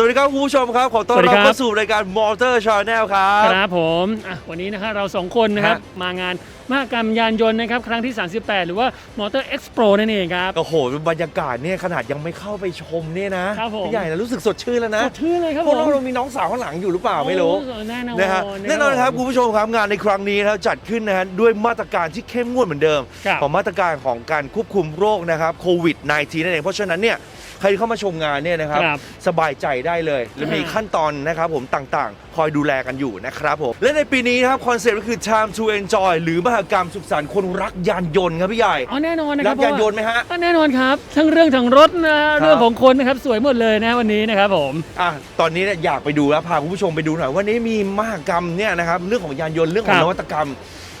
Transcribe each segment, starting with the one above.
สวัสดีครับคุณผู้ชมครับ ขอต้อนสวัสดีรับครับเข้าสู่รายการ Motor Channel ครับครับผมอะวันนี้นะครับเราสองคนนะครับฮะมางานมหกรรมยานยนต์นะครับครั้งที่ 38 หรือว่า Motor Expo นั่นเองครับโอ้โหบรรยากาศเนี่ยขนาดยังไม่เข้าไปชมเนี่ยนะครับผมพี่ใหญ่นะรู้สึกสดชื่นแล้วนะสดชื่นเลยครับพวกผเรามเรามีน้องสาวข้างหลังอยู่หรือเปล่าไม่รู้โอ้แน่นอนนะฮะแน่นอนครับคุณผู้ชมครับงานในครั้งนี้นะครับจัดขึ้นนะฮะด้วยมาตรการที่เข้มงวดเหมือนเดิมครับของมาตรการของการควบคุมโรคนะครับโควิด -19 นั่นเองเพราะฉะนั้นเนี่ยใครที่เข้ามาชมงานเนี่ยนะครับครับสบายใจได้เลยและมีอ่าขั้นตอนนะครับผมต่างๆ คอยดูแลกันอยู่นะครับผม และในปีนี้นะครับคอนเซ็ปต์ก็คือ time to enjoy หรือมหกรรมสุขสันต์คนรักยานยนต์ครับพี่ใหญ่อ๋อแน่นอนนะครัรับกยานยนต์ไหมฮะอะแน่นอนครับ ทั้งเรื่องทั้งรถนะเรื่องของคนนะครับสวยหมดเลยนะวันนี้นะครับผม อะตอนนี้เนี่ยอยากไปดูแล้วพาคุณผู้ชมไปดูหน่อยวันนี้มีมหกรรมเนี่ยนะครับเรื่องของยานยนต์เรื่องขอคงรับนวัตกรรม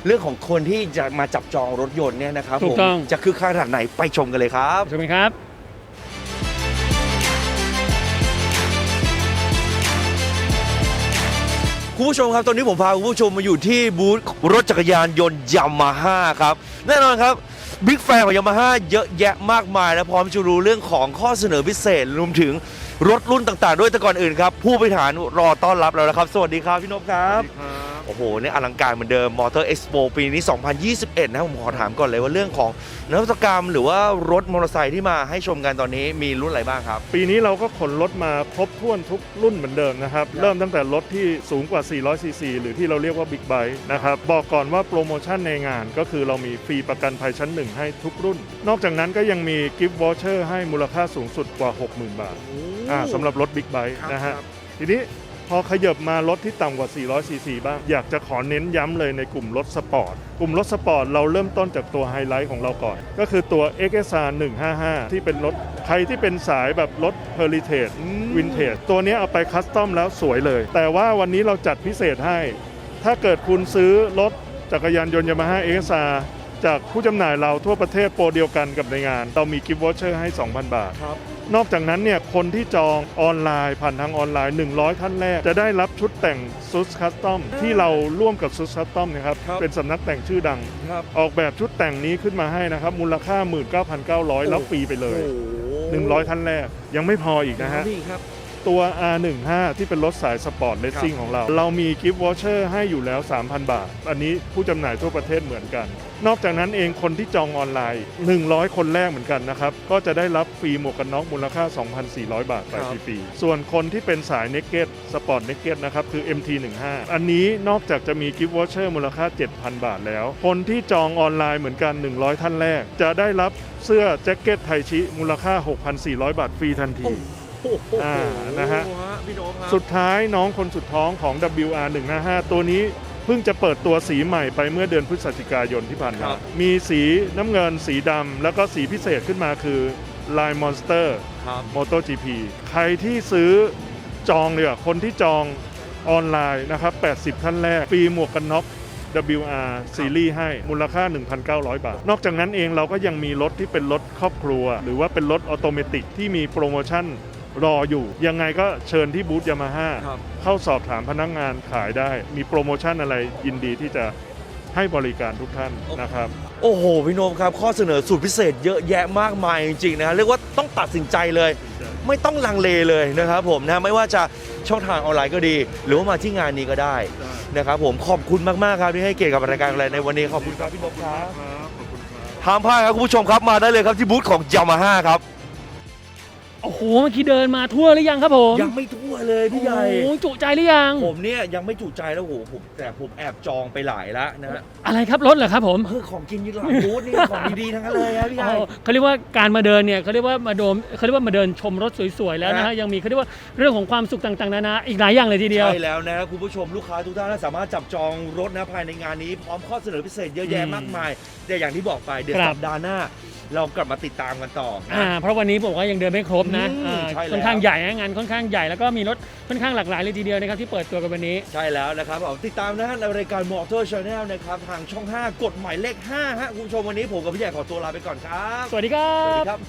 เรื่องของคนที่จะมาจับจองรถยนต์เนี่ยนะครับถูผกมต้อง จะคือขนาดไหนไปชมกันเลยครับใช่ไหมครับ คุณผู้ชมครับ ตอนนี้ผมพาคุณผู้ชมมาอยู่ที่บูธรถจักรยานยนต์ยามาฮ่าครับ แน่นอนครับบิ๊กแฟนของยามาฮ่าเยอะแยะมากมายและพร้อมจะรู้เรื่องของข้อเสนอพิเศษรวมถึงรถรุ่นต่างๆ ด้วยแต่ก่อนอื่นครับ ผู้บริหารรอต้อนรับเราแล้วครับ สวัสดีครับพี่นพครับ อ้โหเนี่ยอลังการเหมือนเดิมมอเตอร์เอ็กซ์โปปีนี้ 2021 นะ ผมขอถามก่อนเลยว่าเรื่องของนวัตกรรมหรือว่ารถมอเตอร์ไซค์ที่มาให้ชมกันตอนนี้มีรุ่นอะไรบ้างครับ ปีนี้เราก็ขนรถมาครบถ้วนทุกรุ่นเหมือนเดิมนะครับครับ เริ่มตั้งแต่รถที่สูงกว่า 400 ซีซี หรือที่เราเรียกว่าบิ๊กไบค์นะครับ บอกก่อนว่าโปรโมชั่นในงานก็คือเรามีฟรีประกันภัยชั้นหนึ่งให้ทุกรุ่น นอกจากนั้นก็ยังมีกิฟต์วอเชอร์ให้มูลค่าสูงสุดกว่า 60,000 บาทอ่าสำหรับรถบิ๊กไบค์ครับนะฮะครับทีนี้ พอขยับมารถที่ต่ำกว่า 400ซีซีบ้าง อยากจะขอเน้นย้ำเลยในกลุ่มรถสปอร์ต กลุ่มรถสปอร์ตเราเริ่มต้นจากตัวไฮไลท์ของเราก่อน ก็คือตัว XSR 155 ที่เป็นรถ ใครที่เป็นสายแบบรถ Heritage วินเทจตัวนี้เอาไปคัสตอมแล้วสวยเลย แต่ว่าวันนี้เราจัดพิเศษให้ ถ้าเกิดคุณซื้อรถจักรยานยนต์ยามาฮ่า XSR จากผู้จำหน่ายเราทั่วประเทศโปรเดียวกันกับในงาน เรามีกิฟต์วอเชอร์ให้ 2,000 บาท ครับ นอกจากนั้นเนี่ยคนที่จองออนไลน์ผ่านทางออนไลน์ 100 ท่านแรก จะได้รับชุดแต่งซุสคัสตอมที่เราร่วมกับซุสคัสตอมนะครับ ครับ เป็นสำนักแต่งชื่อดัง ครับออกแบบชุดแต่งนี้ขึ้นมาให้นะครับ มูลค่า 19,900 รับฟรีไปเลย100 ท่านแรก ยังไม่พออีกนะฮะ นี่ครับ ตัว R15 ที่เป็นรถสายสปอร์ตเลสซิ่งของเรา เรามีกิฟต์วอเชอร์ให้อยู่แล้ว 3,000 บาท อันนี้ผู้จำหน่ายทั่วประเทศเหมือนกัน นอกจากนั้นเองคนที่จองออนไลน์ 100 คนแรกเหมือนกันนะครับ ก็จะได้รับฟรีหมวกกันน็อกมูลค่า 2,400 บาทไปครับฟรีๆส่วนคนที่เป็นสายเนกเก็ตสปอร์ตเนกเก็ตนะครับคือ MT15 อันนี้นอกจากจะมีกิฟต์วอเชอร์มูลค่า 7,000 บาทแล้ว คนที่จองออนไลน์เหมือนกัน 100 ท่านแรก จะได้รับเสื้อแจ็คเก็ตไทชิมูลค่า 6,400 บาทฟรีทันที อ่านะฮะพี่โน้ตครับสุดท้ายน้องคนสุดท้องของ WR155 ตัวนี้เพิ่งจะเปิดตัวสีใหม่ไปเมื่อเดือนพฤศจิกายนที่ผ่านครัมาบมีสีน้ำเงินสีดำแล้วก็สีพิเศษขึ้นมาคือ Line Monster ครับ MotoGP ใครที่ซื้อจองเลยอะคนที่จองออนไลน์นะครับ 80 ท่านแรกฟรีหมวกกันน็อก WR ซีรีส์ให้มูลค่า 1,900 บาท นอกจากนั้นเองเราก็ยังมีรถที่เป็นรถครอบครัว หรือว่าเป็นรถออโตเมติกที่มีโปรโมชั่น รออยู่ ยังไงก็เชิญที่บูธยามาฮ่าครับ เข้าสอบถามพนักงานขายได้ มีโปรโมชั่นอะไรยินดีที่จะให้บริการทุกท่านนะครับ โอ้โห พี่โนมครับ ข้อเสนอสุดพิเศษเยอะแยะมากมายจริงๆนะฮะเรียกว่าต้องตัดสินใจเลย ไม่ต้องลังเลเลยนะครับผมนะไม่ว่าจะช่องทางออนไลน์ก็ดี หรือว่ามาที่งานนี้ก็ได้นะครับผมขอบคุณมากๆครับที่ให้เกียรติกับรายการอะไรในวันนี้ขอบคุณครับพี่นพครับ ขอบคุณครับ ห้ามพลาดครับคุณผู้ชมครับมาได้เลยครับที่บูธของยามาฮ่าครับ โอ้โหเมื่อกี้เดินมาทั่วหรือยังครับผมยังไม่ทั่วเลยพี่ใหญ่ โอ้โหจุใจหรือยัง ผมเนี่ยยังไม่จุใจแล้วโหผมแต่ผมแอบจองไปหลายแล้วนะฮะอะไรครับรถเหรอครับผมเออของกินอยืนหลังบูธนี่ของดีๆทั้งนั้นเลยครับพี่ใหญ่ อ๋อเขาเรียกว่าการมาเดินเนี่ยเขาเรียกว่ามาโดมเขาเรียกว่ามาเดินชมรถสวยๆแล้วนะฮะฮะยังมีเขาเรียกว่าเรื่องของความสุขต่างๆนานาอีกหลายอย่างเลยทีเดียว ใช่แล้วนะครับคุณผู้ชมลูกค้าทุกท่านสามารถจับจองรถนะภายในงานนี้พร้อมข้อเสนอพิเศษเยอะแยะอืมมากมาย แต่อย่างที่บอกไปเดี๋ยวครับ สัปดาห์หน้า เรากลับมาติดตามกันต่อนะ อ่าเพราะวันนี้บอกว่ายังเดินไม่ครบนะอืมอ่าใช่แล้ว ค่อนข้างใหญ่นะงานค่อนข้างใหญ่แล้วก็มีรถค่อนข้างหลากหลายเลยทีเดียวนะครับที่เปิดตัวกันวันนี้ ใช่แล้วนะครับผมติดตามนะฮะในรายการ Motor Channel นะครับ ทางช่อง 5กฎหมายเลข5ฮะคุณผู้ชมวันนี้ผมกับพี่ใหญ่ขอตัวลาไปก่อนครับ สวัสดีครัสวัสดีบครับ